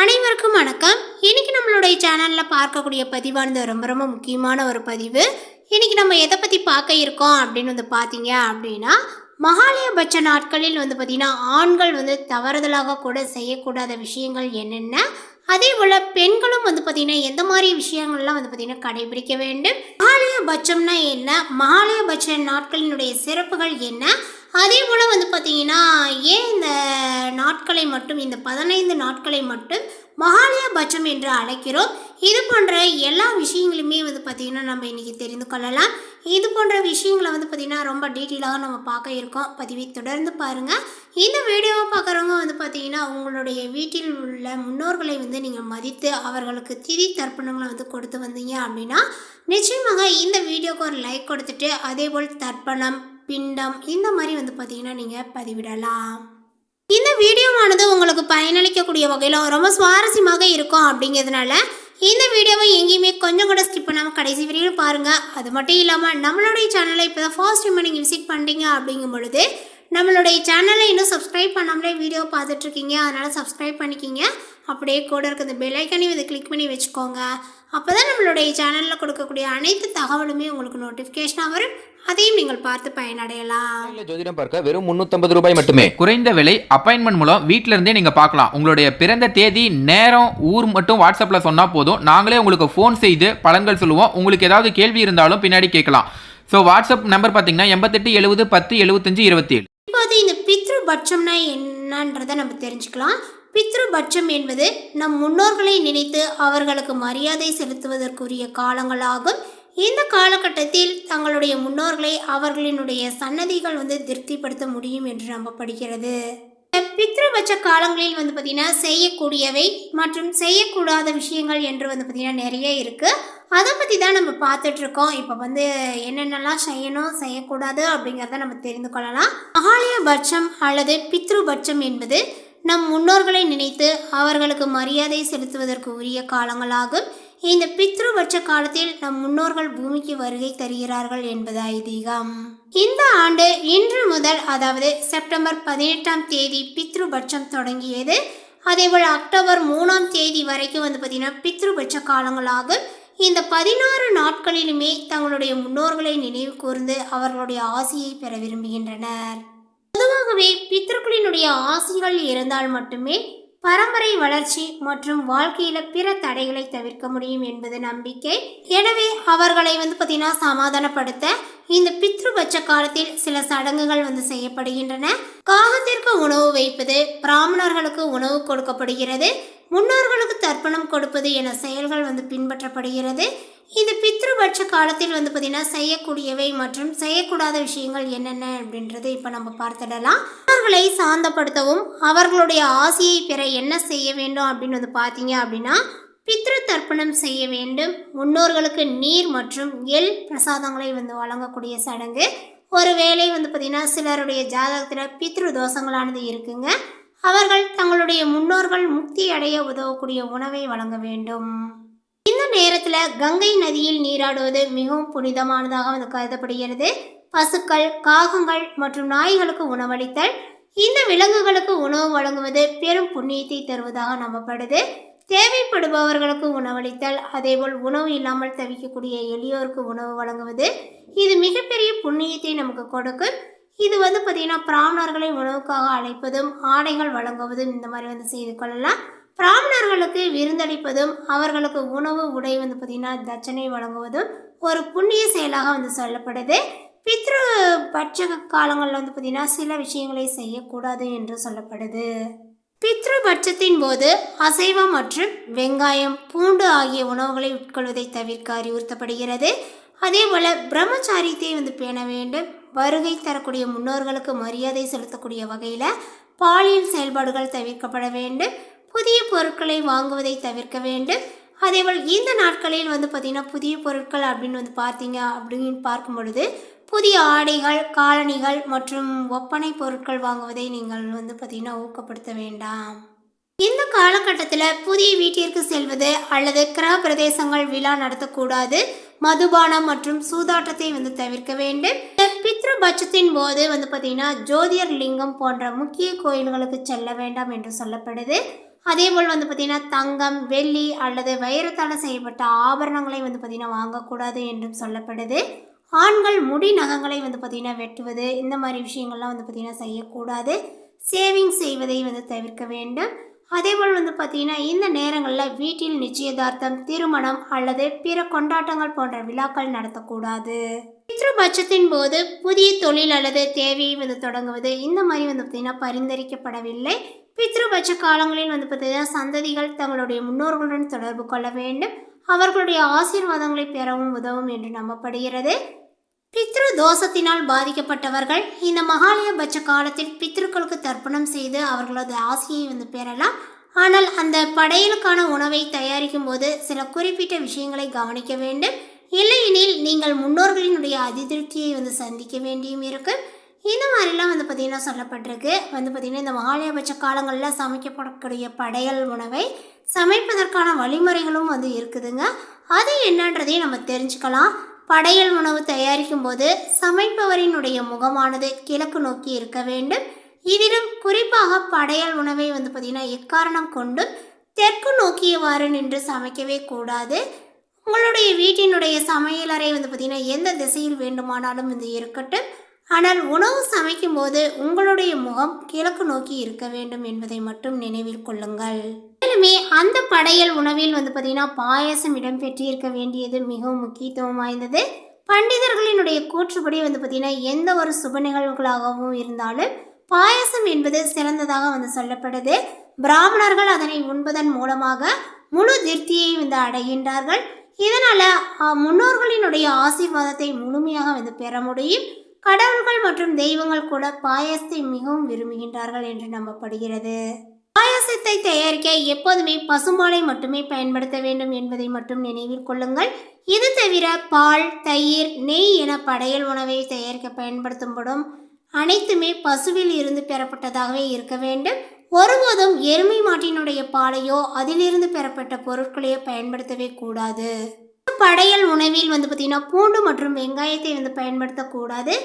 அனைவருக்கும் வணக்கம். இன்றைக்கி நம்மளுடைய சேனலில் பார்க்கக்கூடிய பதிவானது ரொம்ப ரொம்ப முக்கியமான ஒரு பதிவு. இன்றைக்கி நம்ம எதை பற்றி பார்க்க இருக்கோம் அப்படின்னு வந்து பார்த்தீங்க அப்படின்னா மகாலயபட்ச நாட்களில் வந்து பார்த்திங்கன்னா ஆண்கள் வந்து தவறுதலாக கூட செய்யக்கூடாத விஷயங்கள் என்னென்ன? அதே போல் பெண்களும் வந்து பார்த்திங்கன்னா எந்த மாதிரி விஷயங்கள்லாம் வந்து பார்த்திங்கன்னா கடைபிடிக்க வேண்டும்? மகாலயபட்சம்னா என்ன? மகாலயபட்ச நாட்களினுடைய சிறப்புகள் என்ன? அதே போல் வந்து பார்த்தீங்கன்னா ஏன் இந்த நாட்களை மட்டும் இந்த பதினைந்து நாட்களை மட்டும் மகாலயபட்சம் என்று அழைக்கிறோம்? இது போன்ற எல்லா விஷயங்களுமே வந்து பார்த்திங்கன்னா நம்ம இன்றைக்கி தெரிந்து கொள்ளலாம். இது போன்ற விஷயங்களை வந்து பார்த்திங்கன்னா ரொம்ப டீட்டெயிலாக நம்ம பார்க்க இருக்கோம். பதிவை தொடர்ந்து பாருங்கள் இந்த வீடியோவை பார்க்குறவங்க வந்து பார்த்திங்கன்னா உங்களுடைய வீட்டில் உள்ள முன்னோர்களை வந்து நீங்கள் மதித்து அவர்களுக்கு திதி தர்ப்பணங்களை வந்து கொடுத்து வந்தீங்க அப்படின்னா நிச்சயமாக இந்த வீடியோவுக்கு ஒரு லைக் கொடுத்துட்டு அதே போல் தர்ப்பணம் பிண்டம். இந்த மாதிரி வந்து பார்த்தீங்கன்னா நீங்கள் பதிவிடலாம். இந்த வீடியோவானது உங்களுக்கு பயனளிக்கக்கூடிய வகையில் ரொம்ப சுவாரஸ்யமாக இருக்கும் அப்படிங்கிறதுனால இந்த வீடியோவை எங்கேயுமே கொஞ்சம் கூட ஸ்கிப் பண்ணாமல் கடைசி வரையும் பாருங்கள் அது மட்டும் இல்லாமல் நம்மளுடைய சேனலை இப்போ தான் ஃபர்ஸ்ட் டைம் நீங்கள் விசிட் பண்ணுறீங்க அப்படிங்கும் பொழுது நம்மளுடைய சேனலை இன்னும் சப்ஸ்கிரைப் பண்ணாமலே வீடியோ பார்த்துட்ருக்கீங்க அதனால் சப்ஸ்கிரைப் பண்ணிக்கிங்க. அப்படியே கூட இருக்கிற பெல் ஐக்கனையும் இதை கிளிக் பண்ணி வச்சுக்கோங்க. அப்போ தான் நம்மளுடைய சேனலில் கொடுக்கக்கூடிய அனைத்து தகவலுமே உங்களுக்கு நோட்டிஃபிகேஷனாக வரும். அதையும் நீங்கள் பார்த்து பயனடையலாம். இல்ல ஜோதிடம் பார்க்க வெறும் 350 ரூபாய் மட்டுமே. குறைந்த விலை அப்பாயின்மெண்ட் மூலம் வீட்ல இருந்தே நீங்க பார்க்கலாம். உங்களுடைய பிறந்த தேதி நேரம் ஊர் மட்டும் வாட்ஸ்அப்ல சொன்னா போதும். நாங்களே உங்களுக்கு ஃபோன் செய்து பலன்கள் சொல்லுவோம். உங்களுக்கு ஏதாவது கேள்வி இருந்தாலும் பின்னாடி கேட்கலாம். ஸோ வாட்ஸ்அப் நம்பர் பார்த்தீங்கன்னா எண்பத்தெட்டு எழுபது பத்து எழுபத்தஞ்சு இருபத்தி ஏழு இப்போது இந்த பித்ருபட்சம்னா என்னன்றதை நம்ம தெரிஞ்சுக்கலாம். பித்ருபட்சம் என்பது நம் முன்னோர்களை நினைத்து அவர்களுக்கு மரியாதை செலுத்துவதற்குரிய காலங்களாகும். இந்த காலகட்டத்தில் தங்களுடைய முன்னோர்களை அவர்களினுடைய சன்னதிகள் வந்து திருப்திப்படுத்த முடியும் என்று நம்பப்படுகிறது. பித்ருபட்ச காலங்களில் வந்து பார்த்திங்கன்னா செய்யக்கூடியவை மற்றும் செய்யக்கூடாத விஷயங்கள் என்று வந்து பார்த்திங்கன்னா நிறைய இருக்குது அதை பற்றி தான் நம்ம பார்த்துட்ருக்கோம். இப்போ வந்து என்னென்னலாம் செய்யணும் செய்யக்கூடாது அப்படிங்கிறத நம்ம தெரிந்து கொள்ளலாம். மகாலயபட்சம் அல்லது பித்ருபட்சம் என்பது நம் முன்னோர்களை நினைத்து அவர்களுக்கு மரியாதை செலுத்துவதற்கு உரிய காலங்களாகும். இந்த பித்ருபட்ச காலத்தில் நம் முன்னோர்கள் பூமிக்கு வருகை தருகிறார்கள் என்பது ஐதீகம் இந்த ஆண்டு இன்று முதல் அதாவது செப்டம்பர் பதினெட்டாம் தேதி பித்ருபட்சம் தொடங்கியது. அதேபோல் அக்டோபர் மூணாம் தேதி வரைக்கும் வந்து பார்த்திங்கன்னா பித்ருபட்ச காலங்களாகும். இந்த பதினாறு நாட்களிலுமே தங்களுடைய முன்னோர்களை நினைவு கூர்ந்து அவர்களுடைய ஆசையை பெற விரும்புகின்றனர். பொதுவாகவே பித்ருக்களினுடைய ஆசைகள் இருந்தால் மட்டுமே பரம்பரை வளர்ச்சி மற்றும் வாழ்க்கையில பிற தடைகளை தவிர்க்க முடியும் என்பது நம்பிக்கை. எனவே அவர்களை வந்து பார்த்தீங்கன்னா சமாதானப்படுத்த இந்த பித்ருபட்ச காலத்தில் சில சடங்குகள் வந்து செய்யப்படுகின்றன. காகத்திற்கு உணவு வைப்பது பிராமணர்களுக்கு உணவு கொடுக்கப்படுகிறது. முன்னோர்களுக்கு தர்ப்பணம் கொடுப்பது என செயல்கள் வந்து பின்பற்றப்படுகிறது. இந்த பித்ருபட்ச காலத்தில் வந்து பார்த்திங்கன்னா செய்யக்கூடியவை மற்றும் செய்யக்கூடாத விஷயங்கள் என்னென்ன அப்படின்றது இப்போ நம்ம பார்த்துடலாம். அவர்களை சாந்தப்படுத்தவும் அவர்களுடைய ஆசையை பெற என்ன செய்ய வேண்டும் அப்படின்னு வந்து பார்த்தீங்க அப்படின்னா பித்ரு தர்ப்பணம் செய்ய வேண்டும். முன்னோர்களுக்கு நீர் மற்றும் எல் பிரசாதங்களை வந்து வழங்கக்கூடிய சடங்கு. ஒரு வேளை வந்து பார்த்திங்கன்னா சிலருடைய ஜாதகத்தில் பித்ரு தோஷங்களானது இருக்குங்க. அவர்கள் தங்களுடைய முன்னோர்கள் முக்தி அடைய உதவக்கூடிய உணவை வழங்க வேண்டும். இந்த நேரத்தில் கங்கை நதியில் நீராடுவது மிகவும் புனிதமானதாக வந்து கருதப்படுகிறது. பசுக்கள் காகங்கள் மற்றும் நாய்களுக்கு உணவளித்தல் இந்த விலங்குகளுக்கு உணவு வழங்குவது பெரும் புண்ணியத்தை தருவதாக நம்பப்படுது. தேவைப்படுபவர்களுக்கு உணவளித்தல் அதேபோல் உணவு இல்லாமல் தவிக்கக்கூடிய எளியோருக்கு உணவு வழங்குவது இது மிகப்பெரிய புண்ணியத்தை நமக்கு கொடுக்கும். இது வந்து பார்த்திங்கன்னா பிராமணர்களை உணவுக்காக அழைப்பதும் ஆடைகள் வழங்குவதும் இந்த மாதிரி வந்து செய்து கொள்ளலாம். பிராமணர்களுக்கு விருந்தளிப்பதும் அவர்களுக்கு உணவு உடை வந்து பார்த்திங்கன்னா தட்சணை வழங்குவதும் ஒரு புண்ணிய செயலாக வந்து சொல்லப்படுது. பித்ரு பட்ச காலங்களில் வந்து பார்த்திங்கன்னா சில விஷயங்களை செய்யக்கூடாது என்று சொல்லப்படுது. பித்ரு பட்சத்தின் போது அசைவம் மற்றும் வெங்காயம் பூண்டு ஆகிய உணவுகளை உட்கொள்வதை தவிர்க்க அறிவுறுத்தப்படுகிறது. அதே போல் பிரம்மச்சாரியத்தை வந்து பேண வேண்டும். வருகை தரக்கூடிய முன்னோர்களுக்கு மரியாதை செலுத்தக்கூடிய வகையில் பாலியல் செயல்பாடுகள் தவிர்க்கப்பட வேண்டும். புதிய பொருட்களை வாங்குவதை தவிர்க்க வேண்டும். அதேபோல் இந்த நாட்களில் வந்து பார்த்திங்கன்னா புதிய பொருட்கள் அப்படின்னு வந்து பார்த்தீங்க அப்படின்னு பார்க்கும் பொழுது புதிய ஆடைகள் காலணிகள் மற்றும் ஒப்பனை பொருட்கள் வாங்குவதை நீங்கள் வந்து பார்த்திங்கன்னா ஊக்கப்படுத்த வேண்டாம். இந்த காலகட்டத்தில் புதிய வீட்டிற்கு செல்வது அல்லது கிரக பிரதேசங்கள் விழா நடத்தக்கூடாது. மதுபானம் மற்றும் சூதாட்டத்தை வந்து தவிர்க்க வேண்டும். பித்ருபட்சத்தின் போது வந்து பார்த்தீங்கன்னா ஜோதியர் லிங்கம் போன்ற முக்கிய கோயில்களுக்கு செல்ல வேண்டாம் என்று சொல்லப்படுது. அதே போல் வந்து பார்த்திங்கன்னா தங்கம் வெள்ளி அல்லது வைரத்தால் செய்யப்பட்ட ஆபரணங்களை வந்து பார்த்திங்கன்னா வாங்கக்கூடாது என்றும் சொல்லப்படுது. ஆண்கள் முடி நகங்களை வந்து பார்த்திங்கன்னா வெட்டுவது இந்த மாதிரி விஷயங்கள்லாம் வந்து பார்த்திங்கன்னா செய்யக்கூடாது. சேவிங் செய்வதை வந்து தவிர்க்க வேண்டும். அதேபோல் வந்து பார்த்தீங்கன்னா இந்த நேரங்களில் வீட்டில் நிச்சயதார்த்தம் திருமணம் அல்லது பிற கொண்டாட்டங்கள் போன்ற விழாக்கள் நடத்தக்கூடாது. பித்ருபட்சத்தின் போது புதிய தொழில் அல்லது தேவையை வந்து தொடங்குவது இந்த மாதிரி வந்து பார்த்திங்கன்னா பரிந்துரைக்கப்படவில்லை. பித்ருபட்ச காலங்களில் வந்து பார்த்திங்கன்னா சந்ததிகள் தங்களுடைய முன்னோர்களுடன் தொடர்பு கொள்ள வேண்டும். அவர்களுடைய ஆசீர்வாதங்களை பெறவும் உதவும் என்று நம்பப்படுகிறது. பித்ரு தோஷத்தினால் பாதிக்கப்பட்டவர்கள் இந்த மகாலயபட்ச காலத்தில் பித்ருக்களுக்கு தர்ப்பணம் செய்து அவர்களது ஆசையை வந்து பெறலாம். ஆனால் அந்த படையலுக்கான உணவை தயாரிக்கும் போது சில குறிப்பிட்ட விஷயங்களை கவனிக்க வேண்டும். இல்லையெனில் நீங்கள் முன்னோர்களினுடைய அதிருப்தியை வந்து சந்திக்க வேண்டியும் இருக்குது இந்த மாதிரிலாம் வந்து பார்த்திங்கன்னா சொல்லப்பட்டிருக்கு. வந்து பார்த்திங்கன்னா இந்த மகாலயபட்ச காலங்களில் சமைக்கப்படக்கூடிய படையல் உணவை சமைப்பதற்கான வழிமுறைகளும் வந்து இருக்குதுங்க. அது என்னன்றதையும் நம்ம தெரிஞ்சுக்கலாம். படையல் உணவு தயாரிக்கும் போது சமைப்பவரினுடைய முகமானது கிழக்கு நோக்கி இருக்க வேண்டும். இதிலும் குறிப்பாக படையல் உணவை வந்து பார்த்திங்கன்னா எக்காரணம் கொண்டும் தெற்கு நோக்கியவாறு நின்று சமைக்கவே கூடாது. உங்களுடைய வீட்டினுடைய சமையலறை வந்து பார்த்திங்கன்னா எந்த திசையில் வேண்டுமானாலும் வந்து இருக்கட்டும். ஆனால் உணவு சமைக்கும் போது உங்களுடைய முகம் கிழக்கு நோக்கி இருக்க வேண்டும் என்பதை மட்டும் நினைவில் கொள்ளுங்கள். மேலுமே அந்த படையல் உணவில் வந்து பார்த்திங்கன்னா பாயசம் இடம்பெற்றிருக்க வேண்டியது மிகவும் முக்கியத்துவம் வாய்ந்தது. பண்டிதர்களினுடைய கூற்றுப்படி வந்து பார்த்திங்கன்னா எந்த ஒரு சுப நிகழ்வுகளாகவும் இருந்தாலும் பாயசம் என்பது சிறந்ததாக வந்து சொல்லப்படுது. பிராமணர்கள் அதனை உண்பதன் மூலமாக முழு திருப்தியை வந்து அடைகின்றார்கள். இதனால் முன்னோர்களினுடைய ஆசீர்வாதத்தை முழுமையாக வந்து பெற முடியும். கடவுள்கள் மற்றும் தெய்வங்கள் கூட பாயசத்தை மிகவும் விரும்புகின்றார்கள் என்று நம்பப்படுகிறது. பாயாசத்தை தயாரிக்க எப்போதுமே பசும்பாலை மட்டுமே பயன்படுத்த வேண்டும் என்பதை மட்டும் நினைவில் கொள்ளுங்கள். இது தவிர பால் தயிர் நெய் என படையல் உணவை தயாரிக்க பயன்படுத்தப்படும் அனைத்துமே பசுவில் இருந்து பெறப்பட்டதாகவே இருக்க வேண்டும். ஒருபோதும் எருமை மாட்டினுடைய பாலையோ அதிலிருந்து பெறப்பட்ட பொருட்களையோ பயன்படுத்தவே கூடாது. படையல் உணவில் வந்து பார்த்திங்கன்னா பூண்டு மற்றும் வெங்காயத்தை வந்து பயன்படுத்தக்கூடாது.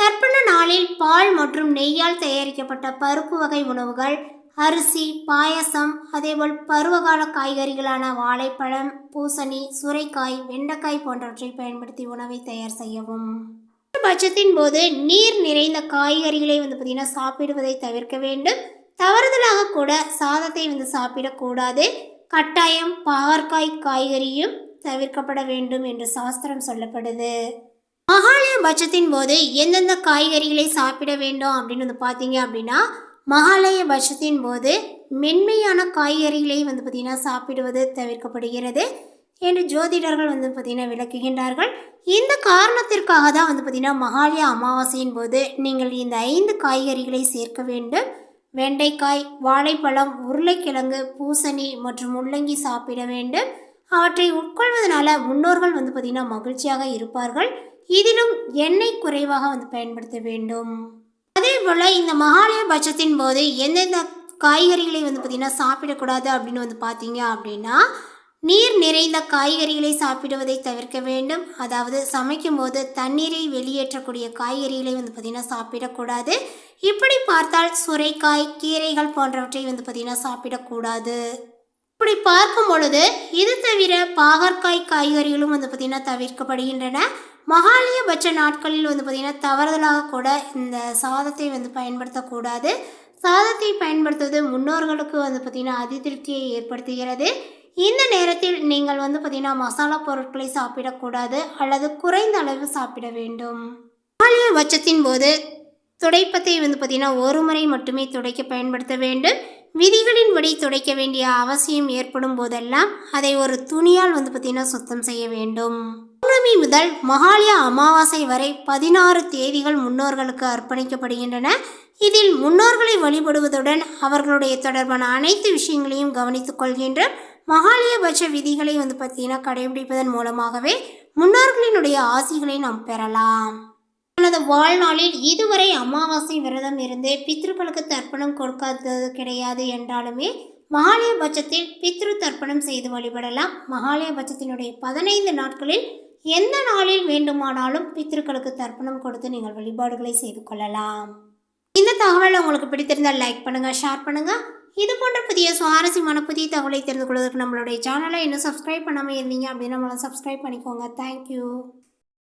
தர்ப்பண நாளில் பால் மற்றும் நெய்யால் தயாரிக்கப்பட்ட பருப்பு வகை உணவுகள் அரிசி பாயசம் அதேபோல் பருவகால காய்கறிகளான வாழைப்பழம் பூசணி சுரைக்காய் வெண்டைக்காய் போன்றவற்றை பயன்படுத்தி உணவை தயார் செய்யவும். பட்சத்தின் போது நீர் நிறைந்த காய்கறிகளை வந்து பார்த்திங்கன்னா சாப்பிடுவதை தவிர்க்க வேண்டும். தவறுதலாக கூட சாதத்தை வந்து சாப்பிடக்கூடாது. கட்டாயம் பாகற்காய் காய்கறியும் தவிர்க்கப்பட வேண்டும் என்று சாஸ்திரம் சொல்லப்படுது. மகாலய பட்சத்தின் போது எந்தெந்த காய்கறிகளை சாப்பிட வேண்டும் அப்படின்னு வந்து பார்த்தீங்க அப்படின்னா மகாலய பட்சத்தின் போது மென்மையான காய்கறிகளை வந்து பார்த்திங்கன்னா சாப்பிடுவது தவிர்க்கப்படுகிறது என்று ஜோதிடர்கள் வந்து பார்த்திங்கன்னா விளக்குகின்றார்கள். இந்த காரணத்திற்காக தான் வந்து பார்த்திங்கன்னா மகாலய அமாவாசையின் போது நீங்கள் இந்த ஐந்து காய்கறிகளை சேர்க்க வேண்டும். வெண்டைக்காய் வாழைப்பழம் உருளைக்கிழங்கு பூசணி மற்றும் முள்ளங்கி சாப்பிட வேண்டும். அவற்றை உட்கொள்வதனால முன்னோர்கள் வந்து பார்த்திங்கன்னா மகிழ்ச்சியாக இருப்பார்கள். இதிலும் எண்ணெய் குறைவாக வந்து பயன்படுத்த வேண்டும். அதே போல் இந்த மகாலய பட்சத்தின் போது எந்தெந்த காய்கறிகளை வந்து பார்த்திங்கன்னா சாப்பிடக்கூடாது அப்படின்னு வந்து பார்த்தீங்க அப்படின்னா நீர் நிறைந்த காய்கறிகளை சாப்பிடுவதை தவிர்க்க வேண்டும். அதாவது சமைக்கும் போது தண்ணீரை வெளியேற்றக்கூடிய காய்கறிகளை வந்து பார்த்திங்கன்னா சாப்பிடக்கூடாது. இப்படி பார்த்தால் சுரைக்காய் கீரைகள் போன்றவற்றை வந்து பார்த்திங்கன்னா சாப்பிடக்கூடாது. இப்படி பார்க்கும் பொழுது இது தவிர பாகற்காய் காய்கறிகளும் வந்து பார்த்திங்கன்னா தவிர்க்கப்படுகின்றன. மகாலயபட்ச நாட்களில் வந்து பார்த்திங்கன்னா தவறுதலாக கூட இந்த சாதத்தை வந்து பயன்படுத்தக்கூடாது. சாதத்தை பயன்படுத்துவது முன்னோர்களுக்கு வந்து பார்த்திங்கன்னா அதிருப்தியை ஏற்படுத்துகிறது. இந்த நேரத்தில் நீங்கள் வந்து பார்த்திங்கன்னா மசாலா பொருட்களை சாப்பிடக்கூடாது அல்லது குறைந்த அளவு சாப்பிட வேண்டும். மகாலய பட்சத்தின் போது துடைப்பத்தை வந்து பார்த்திங்கன்னா ஒரு முறை மட்டுமே துடைக்க பயன்படுத்த வேண்டும். விதிகளின்படி துடைக்க வேண்டிய அவசியம் ஏற்படும் போதெல்லாம் அதை ஒரு துணியால் வந்து பார்த்திங்கன்னா சுத்தம் செய்ய வேண்டும். பௌர்ணமி முதல் மகாலய அமாவாசை வரை பதினாறு தேதிகள் முன்னோர்களுக்கு அர்ப்பணிக்கப்படுகின்றன. இதில் முன்னோர்களை வழிபடுவதுடன் அவர்களுடைய தொடர்பான அனைத்து விஷயங்களையும் கவனித்துக் கொள்கின்ற மகாலயபட்ச விதிகளை வந்து பார்த்தீங்கன்னா கடைபிடிப்பதன் மூலமாகவே முன்னோர்களினுடைய ஆசிகளை நாம் பெறலாம். தனது வாழ்நாளில் இதுவரை அமாவாசை விரதம் இருந்து பித்ருக்களுக்கு தர்ப்பணம் கொடுக்காதது கிடையாது என்றாலுமே மகாலயபட்சத்தில் பித்ரு தர்ப்பணம் செய்து வழிபடலாம். மகாலயபட்சத்தினுடைய பதினைந்து நாட்களில் எந்த நாளில் வேண்டுமானாலும் பித்ருக்களுக்கு தர்ப்பணம் கொடுத்து நீங்கள் வழிபாடுகளை செய்து கொள்ளலாம். இந்த தகவல் உங்களுக்கு பிடித்திருந்தால் லைக் பண்ணுங்கள் ஷேர் பண்ணுங்கள் இது போன்ற புதிய சுவாரஸ்யமான புதிய தகவலை தெரிந்து கொள்வதற்கு நம்மளுடைய சேனலை இன்னும் சப்ஸ்கிரைப் பண்ணாமல் இருந்தீங்க அப்படின்னா நம்மளை சப்ஸ்கிரைப் பண்ணிக்கோங்க. தேங்க்யூ